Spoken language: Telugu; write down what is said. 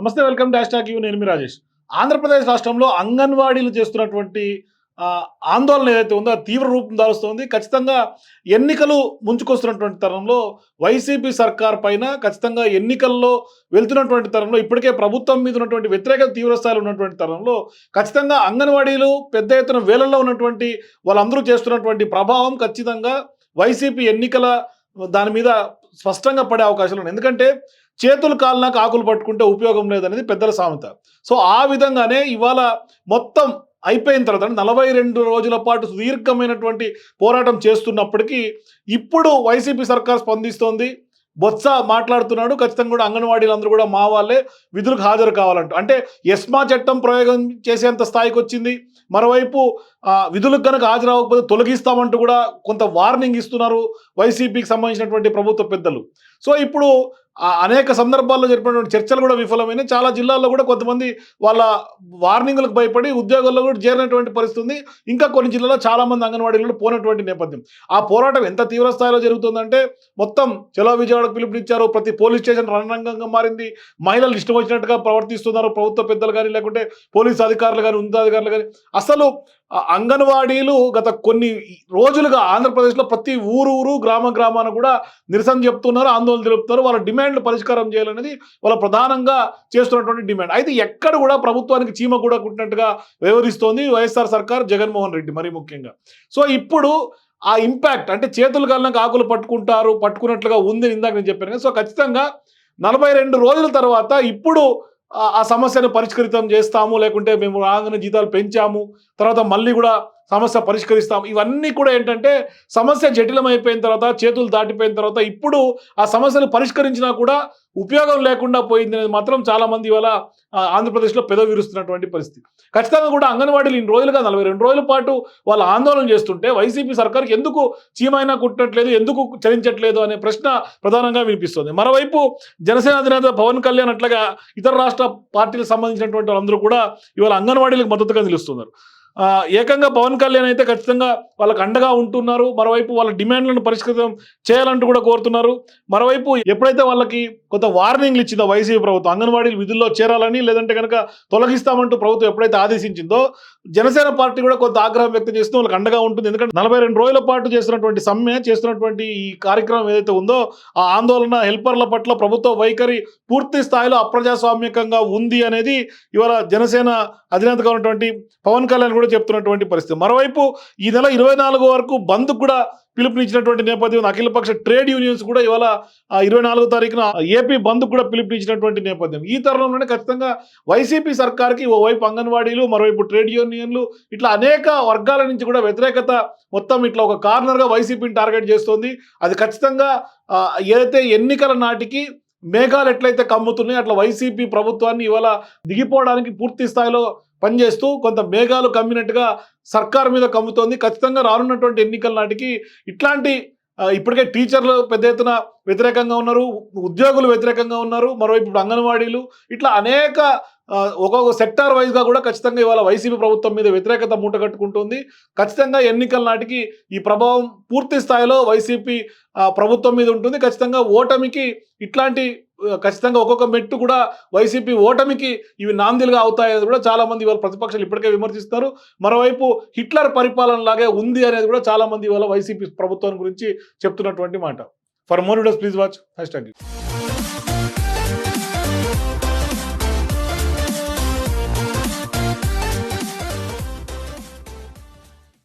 నమస్తే వెల్కమ్ డాష్ టాక్ యూ. నేను మీ రాజేష్. ఆంధ్రప్రదేశ్ రాష్ట్రంలో అంగన్వాడీలు చేస్తున్నటువంటి ఆందోళన ఏదైతే ఉందో అది తీవ్ర రూపం దాలుస్తోంది ఖచ్చితంగా ఎన్నికలు ముంచుకొస్తున్నటువంటి తరంలో వైసీపీ సర్కార్ పైన ఖచ్చితంగా ఎన్నికల్లో వెళ్తున్నటువంటి తరంలో ఇప్పటికే ప్రభుత్వం మీద ఉన్నటువంటి వ్యతిరేకత తీవ్రస్థాయిలో ఉన్నటువంటి తరంలో ఖచ్చితంగా అంగన్వాడీలు పెద్ద ఎత్తున వేలల్లో ఉన్నటువంటి వాళ్ళందరూ చేస్తున్నటువంటి ప్రభావం ఖచ్చితంగా వైసీపీ ఎన్నికల దాని మీద స్పష్టంగా పడే అవకాశాలు ఉన్నాయి. ఎందుకంటే చేతులు కాలినాక ఆకులు పట్టుకుంటే ఉపయోగం లేదనేది పెద్దల సామెత. సో ఆ విధంగానే ఇవాళ మొత్తం అయిపోయిన తర్వాత అంటే నలభై రెండు రోజుల పాటు సుదీర్ఘమైనటువంటి పోరాటం చేస్తున్నప్పటికీ ఇప్పుడు వైసీపీ సర్కార్ స్పందిస్తోంది. బొత్స మాట్లాడుతున్నాడు ఖచ్చితంగా కూడా అంగన్వాడీలు అందరూ కూడా మా వాళ్ళే విధులకు హాజరు కావాలంటూ. అంటే ఎస్మా చట్టం ప్రయోగం చేసేంత స్థాయికి వచ్చింది. మరోవైపు విధులకు కనుక హాజరు అవ్వకపోతే తొలగిస్తామంటూ కూడా కొంత వార్నింగ్ ఇస్తున్నారు వైసీపీకి సంబంధించినటువంటి ప్రభుత్వ పెద్దలు. సో ఇప్పుడు అనేక సందర్భాల్లో జరిపినటువంటి చర్చలు కూడా విఫలమైనాయి. చాలా జిల్లాల్లో కూడా కొంతమంది వాళ్ళ వార్నింగ్లకు భయపడి ఉద్యోగాల్లో కూడా చేరినటువంటి పరిస్థితి ఇంకా కొన్ని జిల్లాలో చాలామంది అంగన్వాడీలు పోయినటువంటి నేపథ్యం. ఆ పోరాటం ఎంత తీవ్ర స్థాయిలో జరుగుతుందంటే మొత్తం చలో విజయవాడకు పిలుపునిచ్చారు. ప్రతి పోలీస్ స్టేషన్ రణరంగంగా మారింది. మహిళలు ఇష్టం వచ్చినట్టుగా ప్రవర్తిస్తున్నారు. ప్రభుత్వ పెద్దలు కానీ లేకుంటే పోలీస్ అధికారులు కానీ ఉన్నతాధికారులు కానీ అసలు అంగన్వాడీలు గత కొన్ని రోజులుగా ఆంధ్రప్రదేశ్లో ప్రతి ఊరు ఊరు గ్రామ గ్రామాన కూడా నిరసన చెప్తున్నారు ఆందోళన తెలుపుతున్నారు. వాళ్ళ డిమాండ్లు పరిష్కారం చేయాలనేది వాళ్ళ ప్రధానంగా చేస్తున్నటువంటి డిమాండ్. అయితే ఎక్కడ కూడా ప్రభుత్వానికి చీమ కూడా కుట్టినట్టుగా వ్యవహరిస్తోంది వైఎస్ఆర్ సర్కార్ జగన్మోహన్ రెడ్డి మరీ ముఖ్యంగా. సో ఇప్పుడు ఆ ఇంపాక్ట్ అంటే చేతులు కాలినాక ఆకులు పట్టుకుంటారు పట్టుకున్నట్లుగా ఉంది ఇందాక నేను చెప్పాను సో ఖచ్చితంగా నలభై రెండు రోజుల తర్వాత ఇప్పుడు ఆ- సమస్యను పరిష్కరితం చేస్తాము లేకుంటే మేము రాగానే జీతాలు పెంచాము. తర్వాత మళ్ళీ కూడా సమస్య పరిష్కరిస్తాం. ఇవన్నీ కూడా ఏంటంటే సమస్య జటిలమైపోయిన తర్వాత చేతులు దాటిపోయిన తర్వాత ఇప్పుడు ఆ సమస్యను పరిష్కరించినా కూడా ఉపయోగం లేకుండా పోయింది అనేది మాత్రం చాలా మంది ఇవాళ ఆంధ్రప్రదేశ్లో పెదవి విరుస్తున్నటువంటి పరిస్థితి. ఖచ్చితంగా కూడా అంగన్వాడీలు ఇన్ని రోజులుగా నలభై రెండు రోజుల పాటు వాళ్ళు ఆందోళన చేస్తుంటే వైసీపీ సర్కార్కి ఎందుకు చీమైనా కుట్టట్లేదు ఎందుకు చలించట్లేదు అనే ప్రశ్న ప్రధానంగా వినిపిస్తుంది. మరోవైపు జనసేన అధినేత పవన్ కళ్యాణ్ అట్లాగా ఇతర రాష్ట్ర పార్టీలకు సంబంధించినటువంటి వాళ్ళందరూ కూడా ఇవాళ అంగన్వాడీలకు మద్దతుగా నిలుస్తున్నారు. ఏకంగా పవన్ కళ్యాణ్ అయితే ఖచ్చితంగా వాళ్ళకి అండగా ఉంటున్నారు. మరోవైపు వాళ్ళ డిమాండ్లను పరిష్కృతం చేయాలంటూ కూడా కోరుతున్నారు. మరోవైపు ఎప్పుడైతే వాళ్ళకి కొంత వార్నింగ్లు ఇచ్చిందో వైసీపీ ప్రభుత్వం అంగన్వాడీలు విధుల్లో చేరాలని లేదంటే కనుక తొలగిస్తామంటూ ప్రభుత్వం ఎప్పుడైతే ఆదేశించిందో జనసేన పార్టీ కూడా కొంత ఆగ్రహం వ్యక్తం చేస్తూ వాళ్ళకి అండగా ఉంటుంది. ఎందుకంటే నలభై రెండు రోజుల పాటు చేస్తున్నటువంటి సమ్మె చేస్తున్నటువంటి ఈ కార్యక్రమం ఏదైతే ఉందో ఆ ఆందోళన హెల్పర్ల పట్ల ప్రభుత్వ వైఖరి పూర్తి స్థాయిలో అప్రజాస్వామ్యకంగా ఉంది అనేది ఇవాళ జనసేన అధినేతగా ఉన్నటువంటి పవన్ కళ్యాణ్ కూడా చెప్తున్నటువంటి పరిస్థితి. మరోవైపు ఈ నెల ఇరవై నాలుగు వరకు బంద్ కూడా పిలుపునిచ్చినటువంటి నేపథ్యం అఖిలపక్ష ట్రేడ్ యూనియన్స్ కూడా ఇవాళ ఇరవై నాలుగో తారీఖున ఏపీ బంద్ కూడా పిలుపునిచ్చినటువంటి నేపథ్యం. ఈ తరుణంలోనే ఖచ్చితంగా వైసీపీ సర్కార్కి ఓవైపు అంగన్వాడీలు మరోవైపు ట్రేడ్ యూనియన్లు ఇట్లా అనేక వర్గాల నుంచి కూడా వ్యతిరేకత మొత్తం ఇట్లా ఒక కార్నర్గా వైసీపీని టార్గెట్ చేస్తోంది. అది ఖచ్చితంగా ఏదైతే ఎన్నికల నాటికి మేఘాలు ఎట్లయితే కమ్ముతున్నాయి అట్లా వైసీపీ ప్రభుత్వాన్ని ఇవాళ దిగిపోవడానికి పూర్తి స్థాయిలో పనిచేస్తూ కొంత మేఘాలు కమ్మినట్టుగా సర్కార్ మీద కమ్ముతోంది. ఖచ్చితంగా రానున్నటువంటి ఎన్నికల నాటికి ఇట్లాంటి ఇప్పటికే టీచర్లు పెద్ద ఎత్తున వ్యతిరేకంగా ఉన్నారు ఉద్యోగులు వ్యతిరేకంగా ఉన్నారు మరోవైపు ఇప్పుడు అంగన్వాడీలు ఇట్లా అనేక ఒక్కొక్క సెక్టార్ వైజ్గా కూడా ఖచ్చితంగా ఇవాళ వైసీపీ ప్రభుత్వం మీద వ్యతిరేకత మూటగట్టుకుంటుంది ఖచ్చితంగా ఎన్నికల నాటికి ఈ ప్రభావం పూర్తి స్థాయిలో వైసీపీ ప్రభుత్వం మీద ఉంటుంది. ఖచ్చితంగా ఓటమికి ఇట్లాంటి ఖచ్చితంగా ఒక్కొక్క మెట్టు కూడా వైసీపీ ఓటమికి ఇవి నాందిలుగా అవుతాయని కూడా చాలా మంది ఇవాళ ప్రతిపక్షాలు ఇప్పటికే విమర్శిస్తారు మరోవైపు హిట్లర్ పరిపాలన లాగే ఉంది అనేది కూడా చాలా మంది ఇవాళ వైసీపీ ప్రభుత్వం గురించి చెప్తున్నటువంటి మాట. For more videos please watch hashtag